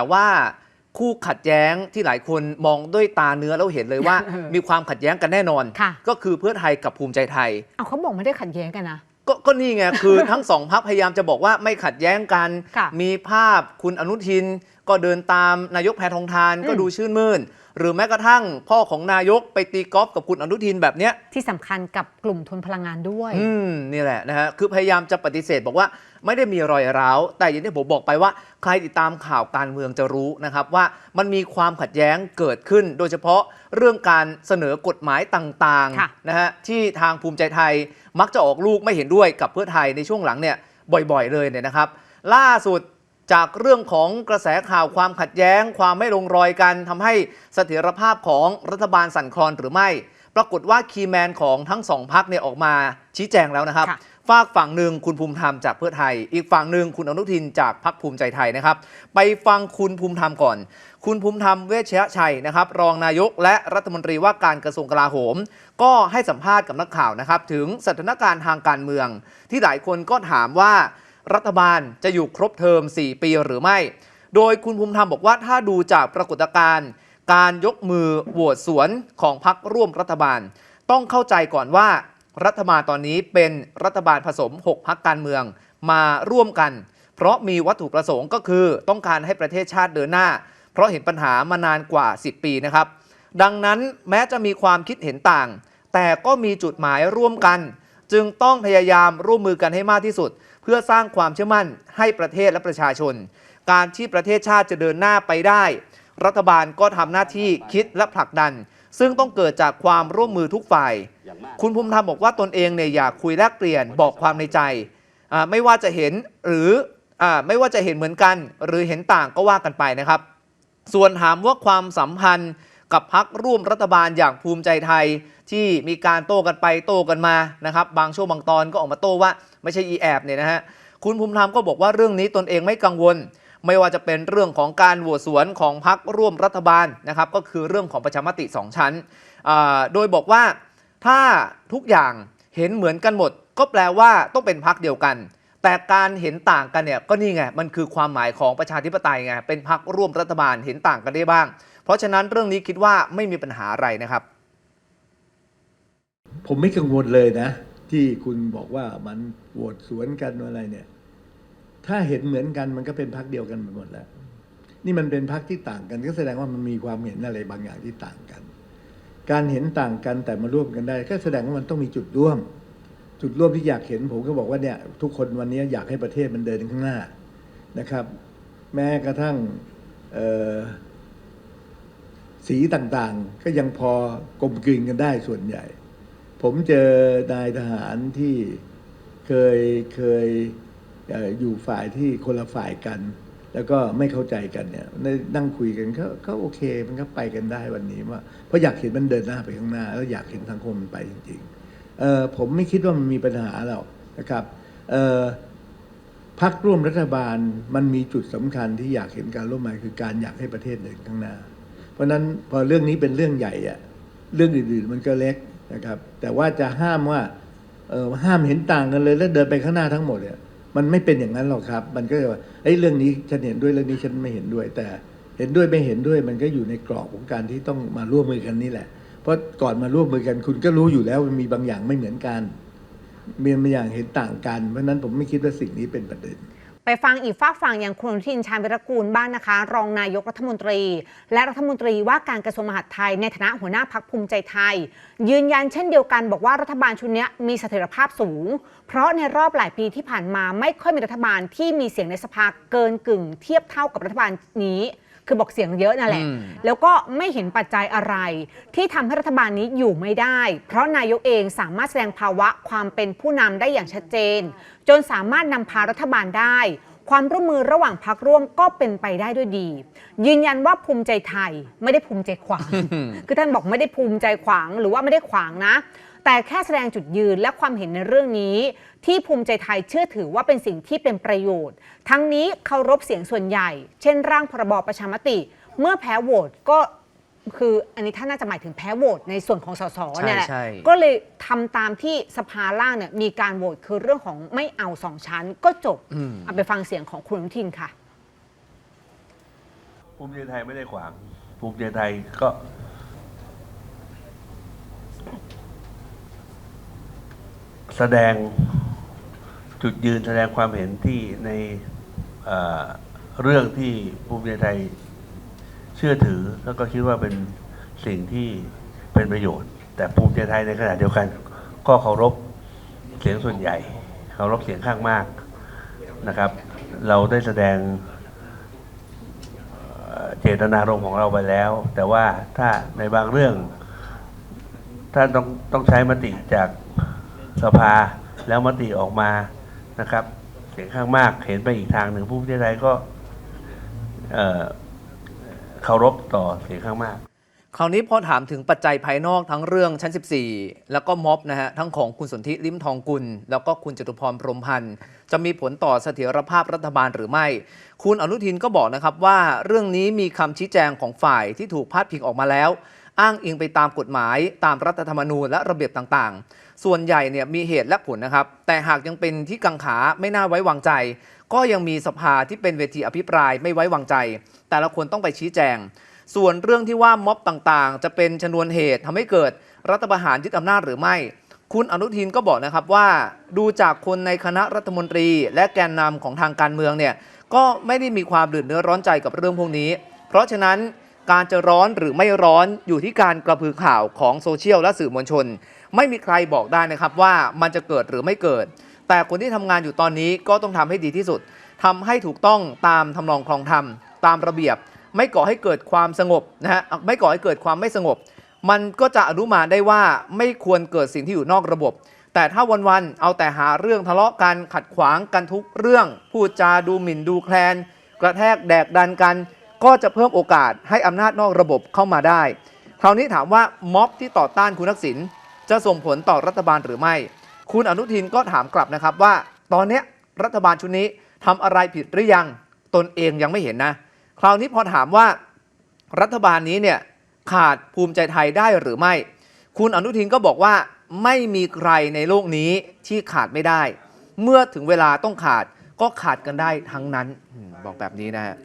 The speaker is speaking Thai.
แต่ว่าคู่ขัดแย้งที่หลายคนมองด้วยตาเนื้อแล้วเห็นเลยว่าเออมีความขัดแย้งกันแน่นอนค่ะก็คือเพื่อไทยกับภูมิใจไทยเอาเขาบอกไม่ได้ขัดแย้งกันนะก็ก็นี่ไงคือทั้งสองพักพยายามจะบอกว่าไม่ขัดแย้งกันค่ะมีภาพคุณอนุทิน ก็เดินตามนายกแพทองทานอืมก็ดูชื่นมื่น หรือแม้กระทั่งพ่อของนายกไปตีกอล์ฟกับคุณอนุทินแบบเนี้ยที่สำคัญกับกลุ่มทุนพลังงานด้วย อืมนี่แหละนะฮะคือพยายามจะปฏิเสธบอกว่าไม่ได้มีรอยร้าว แต่อย่างที่ผมบอกไปว่า ใครติดตามข่าวการเมืองจะรู้นะครับว่ามันมีความขัดแย้งเกิดขึ้น โดยเฉพาะเรื่องการเสนอกฎหมายต่างค่ะ ๆนะฮะที่ทางภูมิใจไทยมักจะออกลูกไม่เห็นด้วยกับเพื่อไทยในช่วงหลังเนี่ยบ่อยๆ เลยเนี่ยนะครับ ล่าสุด จากเรื่องของกระแสข่าวความขัดแย้ง ความไม่ลงรอยกันทำให้เสถียรภาพของรัฐบาลสั่นคลอนหรือไม่ ปรากฏว่าคีย์แมนของทั้งสองพักเนี่ยออกมาชี้แจงแล้วนะครับค่ะฝากฝั่งหนึ่งคุณภูมิธรรมจากเพื่อไทย อีกฝั่งหนึ่งคุณอนุทินจากพรรคภูมิใจไทยนะครับ ไปฟังคุณภูมิธรรมก่อน คุณภูมิธรรมเวชยชัยนะครับ รองนายกและรัฐมนตรีว่าการกระทรวงกลาโหม ก็ให้สัมภาษณ์กับนักข่าวนะครับ ถึงสถานการณ์ทางการเมือง ที่หลายคนก็ถามว่า รัฐบาลจะอยู่ครบเทอม 4 ปีหรือไม่ โดยคุณภูมิธรรมบอกว่าถ้าดูจากปรากฏการณ์การยกมือโหวตสวนของพรรคร่วมรัฐบาล ต้องเข้าใจก่อนว่ารัฐบาลตอนนี้เป็นรัฐบาลผสม 6 พักการเมืองมาร่วมกัน เพราะมีวัตถุประสงค์ก็คือต้องการให้ประเทศชาติเดินหน้า เพราะเห็นปัญหามานานกว่า 10 ปีนะครับ ดังนั้นแม้จะมีความคิดเห็นต่าง แต่ก็มีจุดหมายร่วมกัน จึงต้องพยายามร่วมมือกันให้มากที่สุด เพื่อสร้างความเชื่อมั่นให้ประเทศและประชาชน การที่ประเทศชาติจะเดินหน้าไปได้ รัฐบาลก็ทำหน้าที่คิดและผลักดัน ซึ่งต้องเกิดจากความร่วมมือทุกฝ่าย คุณภูมิธรรมบอกว่าตนเองเนี่ยอยากคุยแลกเปลี่ยนบอกความในใจอ่าไม่ว่าจะเห็นหรืออาไม่ว่าจะเห็นเหมือนกัน หรือเห็นต่างก็ว่ากันไปนะครับ ส่วนถามว่าความสัมพันธ์ กับพักร่วมรัฐบาลอย่างภูมิใจไทย ที่มีการโต้กันไปโต้กันมานะครับ บางช่วงบางตอนก็ออกมาโต้ว่าไม่ใช่อีแอบเนี่ยนะฮะคุณภูมิธรรมก็บอกว่าเรื่องนี้ตนเองไม่กังวล ไม่ว่าจะเป็นเรื่องของการโหวตสวนของพักร่วมรัฐบาลนะครับ ก็คือเรื่องของประชามติสองชั้น โดยบอกว่าถ้าทุกอย่างเห็นเหมือนกันหมด ก็แปลว่าต้องเป็นพักเดียวกัน แต่การเห็นต่างกันเนี่ยก็นี่ไงมันคือความหมายของประชาธิปไตยไงเป็นพักร่วมรัฐบาลเห็นต่างกันได้บ้าง เพราะฉะนั้นเรื่องนี้คิดว่าไม่มีปัญหาอะไรนะครับ ผมไม่กังวลเลยนะ ที่คุณบอกว่ามันโหวตสวนกันอะไรเนี่ย ถ้าเห็นเหมือนกันมันก็เป็นพักเดียวกันหมดแล้ว นี่มันเป็นพักที่ต่างกัน ก็แสดงว่ามันมีความเห็นอะไรบางอย่างที่ต่างกัน การเห็นต่างกันแต่มาร่วมกันได้ ก็แสดงว่ามันต้องมีจุดร่วม จุดร่วมที่อยากเห็น ผมก็บอกว่าเนี่ย ทุกคนวันนี้อยากให้ประเทศมันเดินข้างหน้านะครับ แม้กระทั่งเอ สีต่างๆ ก็ยังพอกลมกลืนกันได้ส่วนใหญ่ ผมเจอนายทหารที่เคยเคยอยู่ฝ่ายที่คนละฝ่ายกัน แล้วก็ไม่เข้าใจกันเนี่ยนั่งคุยกันเขาเขาโอเคมันก็ไปกันได้วันนี้ว่าเพราะอยากเห็นมันเดินหน้าไปข้างหน้า แล้วอยากเห็นสังคมมันไปจริงๆเออผมไม่คิดว่ามันมีปัญหาหรอกนะครับเออพักร่วมรัฐบาลมันมีจุดสำคัญที่อยากเห็นการร่วมมือคือการอยากให้ประเทศเดินข้างหน้า ราะนั้นพอเรื่องนี้เป็นเรื่องใหญ่อะเรื่องอื่นๆมันก็เล็กนะครับ แต่ว่าจะห้ามว่าเออห้ามเห็นต่างกันเลยแล้วเดินไปข้างหน้าทั้งหมดเนี่ยมันไม่เป็นอย่างนั้นหรอกครับ มันก็ว่าไอ้เรื่องนี้ฉันเห็นด้วยเรื่องนี้ฉันไม่เห็นด้วย แต่เห็นด้วยไม่เห็นด้วย มันก็อยู่ในกรอบของการที่ต้องมาร่วมมือกันนี่แหละ เพราะก่อนมาร่วมมือกันคุณก็รู้อยู่แล้วมันมีบางอย่างไม่เหมือนกันมีบางอย่างเห็นต่างกัน เพราะฉะนั้นผมไม่คิดว่าสิ่งนี้เป็นประเด็น ไปฟังอีกฝากฝั่งอย่างคุณอนุทินชาญวิรกูลบ้างนะคะ รองนายกรัฐมนตรี และรัฐมนตรีว่าการกระทรวงมหาดไทยในฐานะหัวหน้าพักภูมิใจไทย ยืนยันเช่นเดียวกันบอกว่ารัฐบาลชุดนี้มีเสถียรภาพสูง เพราะในรอบหลายปีที่ผ่านมาไม่ค่อยมีรัฐบาลที่มีเสียงในสภาเกินกึ่ง เทียบเท่ากับรัฐบาลนี้ คือบอกเสียงเยอะนั่นแหละ อืม แล้วก็ไม่เห็นปัจจัยอะไร ที่ทำให้รัฐบาลนี้อยู่ไม่ได้ เพราะนายกเองสามารถแสดงภาวะความเป็นผู้นำได้อย่างชัดเจน จนสามารถนำพารัฐบาลได้ ความร่วมมือระหว่างพักร่วมก็เป็นไปได้ด้วยดี ยืนยันว่าภูมิใจไทยไม่ได้ภูมิใจขวาง คือท่านบอกไม่ได้ภูมิใจขวางหรือว่าไม่ได้ขวางนะ แต่แค่แสดงจุดยืนและความเห็นในเรื่องนี้ ที่ภูมิใจไทยเชื่อถือว่าเป็นสิ่งที่เป็นประโยชน์ ทั้งนี้เคารพเสียงส่วนใหญ่ เช่น ร่างพรบประชามติ เมื่อแพ้โหวตก็คืออันนี้ท่านน่าจะหมายถึงแพ้โหวตในส่วนของสสเนี่ยแหละ ใช่ใช่ ก็เลยทำตามที่สภาล่างเนี่ยมีการโหวตคือเรื่องของไม่เอาสองชั้นก็จบอืมเอาไปฟังเสียงของคุณอนุทินค่ะ ภูมิใจไทยไม่ได้ขวาง ภูมิใจไทยก็ แสดงจุดยืนแสดงความเห็นที่ในเรื่องที่ภูมิใจไทยเชื่อถือ แล้วก็คิดว่าเป็นสิ่งที่เป็นประโยชน์ แต่ภูมิใจไทยในขณะเดียวกัน ก็เคารพเสียงส่วนใหญ่ เคารพเสียงข้างมากนะครับ เราได้แสดงเอ่อเจตนารมณ์ของเราไปแล้ว แต่ว่าถ้าในบางเรื่อง ถ้าต้องต้องใช้มติจาก สภาแล้วมติออกมานะครับ เสียงข้างมากเห็นไปอีกทางหนึ่งผู้พิจารณาก็เอ่อเคารพต่อเสียงข้างมาก คราวนี้พอถามถึงปัจจัยภายนอกทั้งเรื่องชั้น 14 แล้วก็ม็อบนะฮะทั้งของคุณสนธิลิมทองกุล แล้วก็คุณจตุพรพรมพันธ์จะมีผลต่อเสถียรภาพรัฐบาลหรือไม่ คุณอนุทินก็บอกนะครับว่าเรื่องนี้มีคำชี้แจงของฝ่ายที่ถูกพาดพิงออกมาแล้ว อ้างอิงไปตามกฎหมาย ตามรัฐธรรมนูญและระเบียบต่างๆ ส่วนใหญ่เนี่ยมีเหตุและผลนะครับ แต่หากยังเป็นที่กังขาไม่น่าไว้วางใจ ก็ยังมีสภาที่เป็นเวทีอภิปรายไม่ไว้วางใจ แต่ละคนต้องไปชี้แจง ส่วนเรื่องที่ว่าม็อบต่างๆ จะเป็นชนวนเหตุทำให้เกิดรัฐประหารยึดอำนาจหรือไม่ คุณอนุทินก็บอกนะครับว่า ดูจากคนในคณะรัฐมนตรี และแกนนำของทางการเมืองเนี่ยก็ไม่ได้มีความเดือดเนื้อร้อนใจกับเรื่องพวกนี้ เพราะฉะนั้น การจะร้อนหรือไม่ร้อนอยู่ที่การกระพือข่าวของโซเชียลและสื่อมวลชน ไม่มีใครบอกได้นะครับว่ามันจะเกิดหรือไม่เกิด แต่คนที่ทำงานอยู่ตอนนี้ก็ต้องทำให้ดีที่สุดทำให้ถูกต้องตามทำนองคลองธรรมตามระเบียบ ไม่ก่อให้เกิดความสงบนะฮะไม่ก่อให้เกิดความไม่สงบ มันก็จะอนุมานได้ว่าไม่ควรเกิดสิ่งที่อยู่นอกระบบแต่ถ้าวันๆ เอาแต่หาเรื่องทะเลาะกันขัดขวางกันทุกเรื่อง พูดจาดูหมิ่นดูแคลน กระแทกแดกดันกัน ก็จะเพิ่มโอกาสให้อำนาจนอกระบบเข้ามาได้คราวนี้ถามว่าม็อบที่ต่อต้านคุณทักษิณจะส่งผลต่อรัฐบาลหรือไม่ คุณอนุทินก็ถามกลับนะครับว่า ตอนนี้รัฐบาลชุดนี้ทำอะไรผิดหรือยังตนเองยังไม่เห็นนะ คราวนี้พอถามว่ารัฐบาลนี้เนี่ยขาดภูมิใจไทยได้หรือไม่ คุณอนุทินก็บอกว่าไม่มีใครในโลกนี้ที่ขาดไม่ได้ เมื่อถึงเวลาต้องขาดก็ขาดกันได้ทั้งนั้นบอกแบบนี้นะฮะ